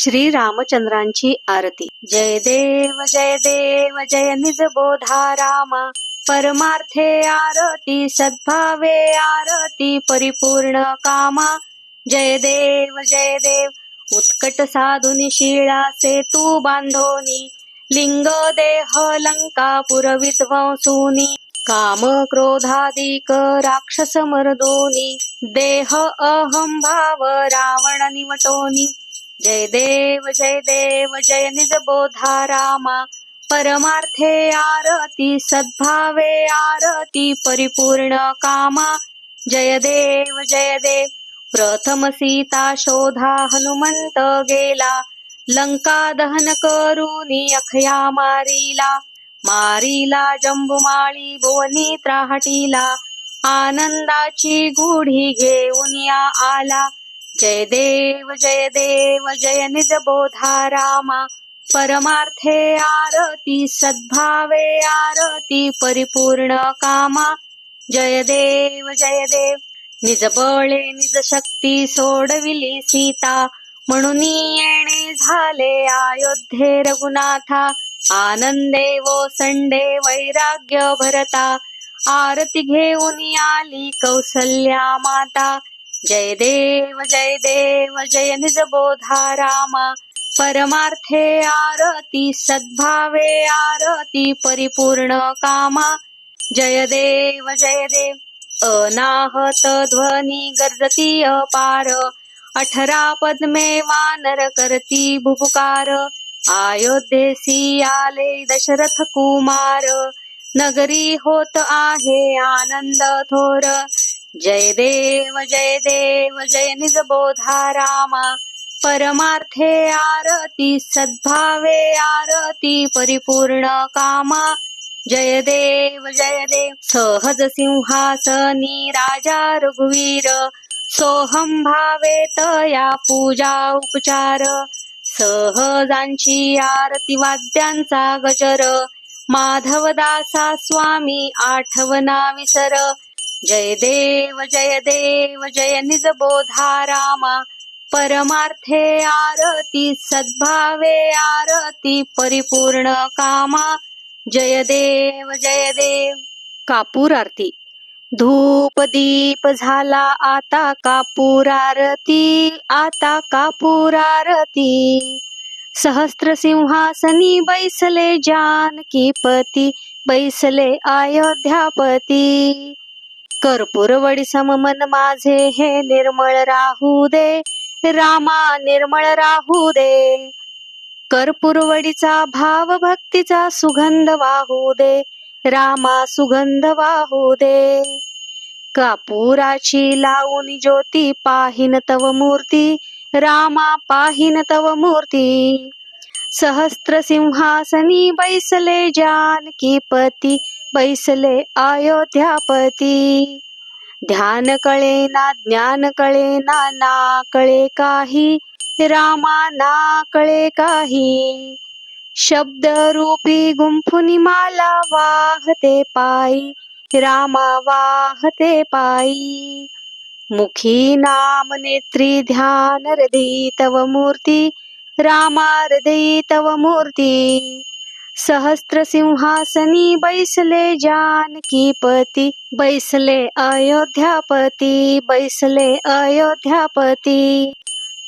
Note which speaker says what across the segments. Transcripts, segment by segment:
Speaker 1: श्री रामचंद्रांची आरती. जय देव जय देव जय निज बोधा रामा. परमार्थे आरती सद्भावे आरती परिपूर्ण कामा. जय देव जय देव उत्कट साधुनी शिळा सेतू बांधोनी. लिंग देह लंकापुर विध्वंसूनी काम क्रोधादिक राक्षस मर्दोनी. देह अहं भाव रावण निवटोनी. जय देव जय देव जय निज बोधा रामा. परमार्थे आरती सद्भावे आरती परिपूर्ण कामा. जय देव जय देव प्रथम सीता शोधा हनुमंत गेला. लंका दहन करूनी अखया मारीला. मारीला जंबुमाळी भुवनी त्राहटीला. आनंदाची गुढी घेऊन या आला. जय देव जय देव जय निज बोधा रामा परमार्थे आरती सद्भावे आरती परिपूर्ण कामा. जय देव जय देव निज बळे निज शक्ती सोडविली सीता. म्हणून येणे झाले अयोध्ये रघुनाथा. आनंदे वो संडे वैराग्य भरता. आरती घेऊन आली कौसल्या माता. जय देव जय देव जय निज बोधा राम परमार्थे आरती सद्भावे आरती परिपूर्ण कामा. जय देव जय देव अनाहत ध्वनी गर्जती अपार. अठरा पद्मे वानर करती भुभुकार अयोध्येसी आले दशरथ कुमार. नगरी होत आहे आनंद थोर. जय देव जय देव जय निज बोधा रामा. परमार्थे आरती सद्भावे आरती परिपूर्ण कामा. जय देव जय देव सहज सिंहासनी राजा रघुवीर सोहम भावे तया पूजा उपचार. सहजांची आरती वाद्यांचा गजर. माधवदासा स्वामी आठवना विसर. जय देव जय देव जय निज बोधारामा. परमार्थे आरती सद्भावे आरती परिपूर्ण कामा. जय देव जय देव. कापूर आरती. धूप दीप झाला आता कापूर आरती आता कापूर आरती. सहस्त्र सिंहासनी बैसले जानकी पती बैसले अयोध्यापती. कर्पूरवडी सममन माझे हे निर्मळ राहू दे. रामा निर्मळ राहू दे. कर्पूरवडीचा भाव भक्तीचा सुगंध वाहू दे. रामा सुगंध वाहू दे. कापुराची लावून ज्योती पाहिन तव मूर्ती. रामा पाहिन तव मूर्ती. सहस्त्र सिंहासनी बैसले जानकी पती. बैसले अयोध्यापती ध्यान कळे ना ज्ञान कळे ना ना कळे काही रामा ना कळे काही शब्द रूपी गुंफुनी माला वाहते पायी रामा वाहते पायी मुखी नाम नेत्री ध्यान हृदयी तव मूर्ती रामा हृदयी तव मूर्ती सहस्त्र सिंहासनी बैसले जानकी पती बैसले अयोध्यापती बैसले अयोध्यापती.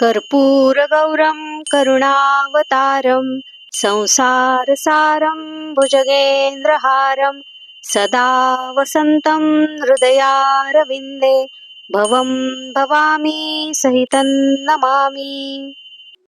Speaker 1: कर्पूर गौरम करुणावतारम संसार सारं भुजगेन्द्रहारं सदा वसन्तं हृदयारविन्दे भवं भवामी सहितं नमामि